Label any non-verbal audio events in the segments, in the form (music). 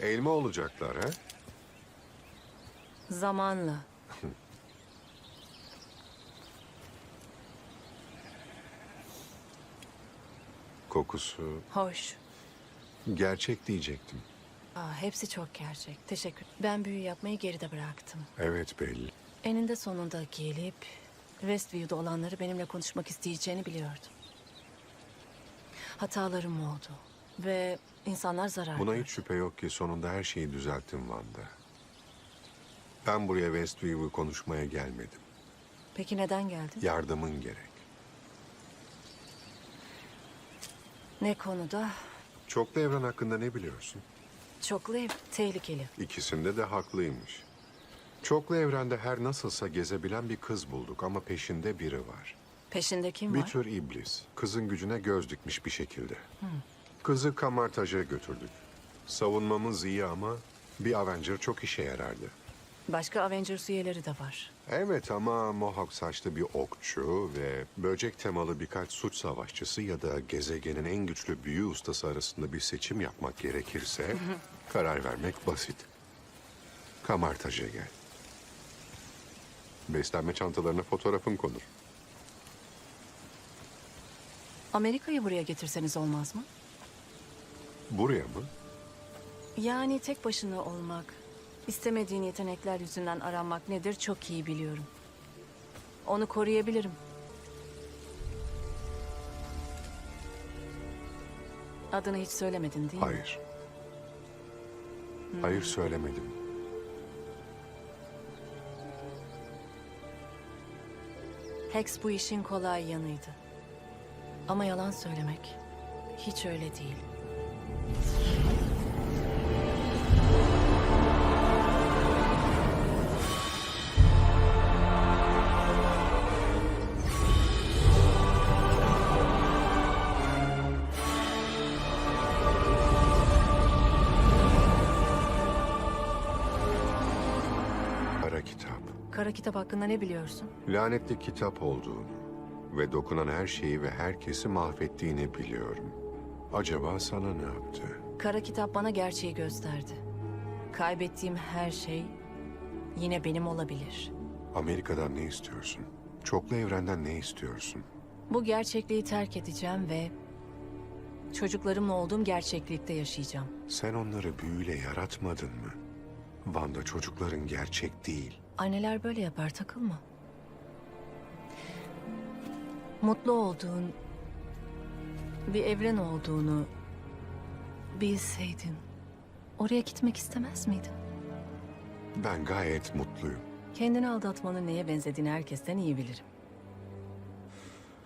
Elma olacaklar ha? Zamanla. (laughs) Kokusu Hoş. gerçek diyecektim. Aa, hepsi çok gerçek. Teşekkür. Ben büyü yapmayı geride bıraktım. Evet belli. Eninde sonunda gelip Westview'da olanları benimle konuşmak isteyeceğini biliyordum. Hatalarım oldu ve insanlar zarar Buna hiç şüphe yok ki sonunda her şeyi düzelttim Wanda. Ben buraya Westview'u konuşmaya gelmedim. Peki neden geldin? Yardımın gerek. Ne konuda? Çoklu evren hakkında ne biliyorsun? Çoklu ev tehlikeli. İkisinde de haklıymış. Çoklu evrende her nasılsa gezebilen bir kız bulduk ama peşinde biri var. Peşinde kim Bir var? tür iblis. Kızın gücüne göz dikmiş bir şekilde. Kızı kamartaja götürdük. Savunmamız iyi ama bir Avenger çok işe yarardı. Başka Avengers üyeleri de var. Evet ama Mohawk saçlı bir okçu ve böcek temalı birkaç suç savaşçısı ya da gezegenin en güçlü büyü ustası arasında bir seçim yapmak gerekirse (laughs) karar vermek basit. Kamartaja gel. Beslenme çantalarına fotoğrafın konur. Amerika'yı buraya getirseniz olmaz mı? Buraya mı? Yani tek başına olmak, istemediğin yetenekler yüzünden aranmak nedir çok iyi biliyorum. Onu koruyabilirim. Adını hiç söylemedin değil mi? Hayır. Hayır söylemedim. Hex bu işin kolay yanıydı. Ama yalan söylemek hiç öyle değil. Kara kitap. Kara kitap hakkında ne biliyorsun? Lanetli kitap olduğunu ve dokunan her şeyi ve herkesi mahvettiğini biliyorum. Acaba sana ne yaptı? Kara kitap bana gerçeği gösterdi. Kaybettiğim her şey yine benim olabilir. Amerika'dan ne istiyorsun? Çoklu evrenden ne istiyorsun? Bu gerçekliği terk edeceğim ve çocuklarımla olduğum gerçeklikte yaşayacağım. Sen onları büyüyle yaratmadın mı? Van'da çocukların gerçek değil. Anneler böyle yapar takılma. Mutlu olduğun bir evren olduğunu bilseydin oraya gitmek istemez miydin? Ben gayet mutluyum. Kendini aldatmanın neye benzediğini herkesten iyi bilirim.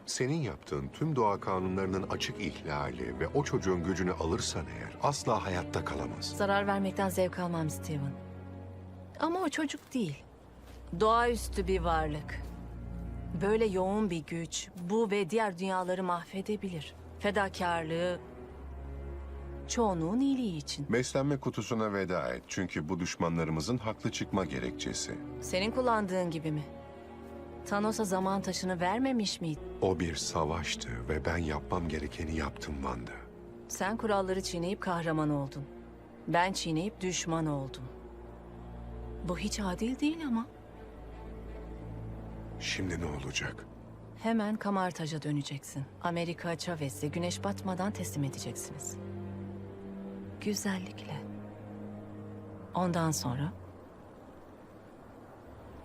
Senin yaptığın tüm doğa kanunlarının açık ihlali ve o çocuğun gücünü alırsan eğer asla hayatta kalamaz. Zarar vermekten zevk almam Steven. Ama o çocuk değil. Doğaüstü bir varlık. Böyle yoğun bir güç bu ve diğer dünyaları mahvedebilir. Fedakarlığı çoğunluğun iyiliği için. Beslenme kutusuna veda et çünkü bu düşmanlarımızın haklı çıkma gerekçesi. Senin kullandığın gibi mi? Thanos'a zaman taşını vermemiş miydin? O bir savaştı ve ben yapmam gerekeni yaptım Wanda. Sen kuralları çiğneyip kahraman oldun. Ben çiğneyip düşman oldum. Bu hiç adil değil ama. Şimdi ne olacak? Hemen Kamartaj'a döneceksin. Amerika Chavez'i güneş batmadan teslim edeceksiniz. Güzellikle. Ondan sonra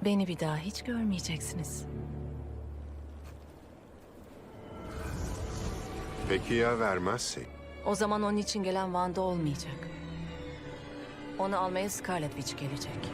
beni bir daha hiç görmeyeceksiniz. Peki ya vermezsek? O zaman onun için gelen Wanda olmayacak. Onu almaya Scarlet Witch gelecek.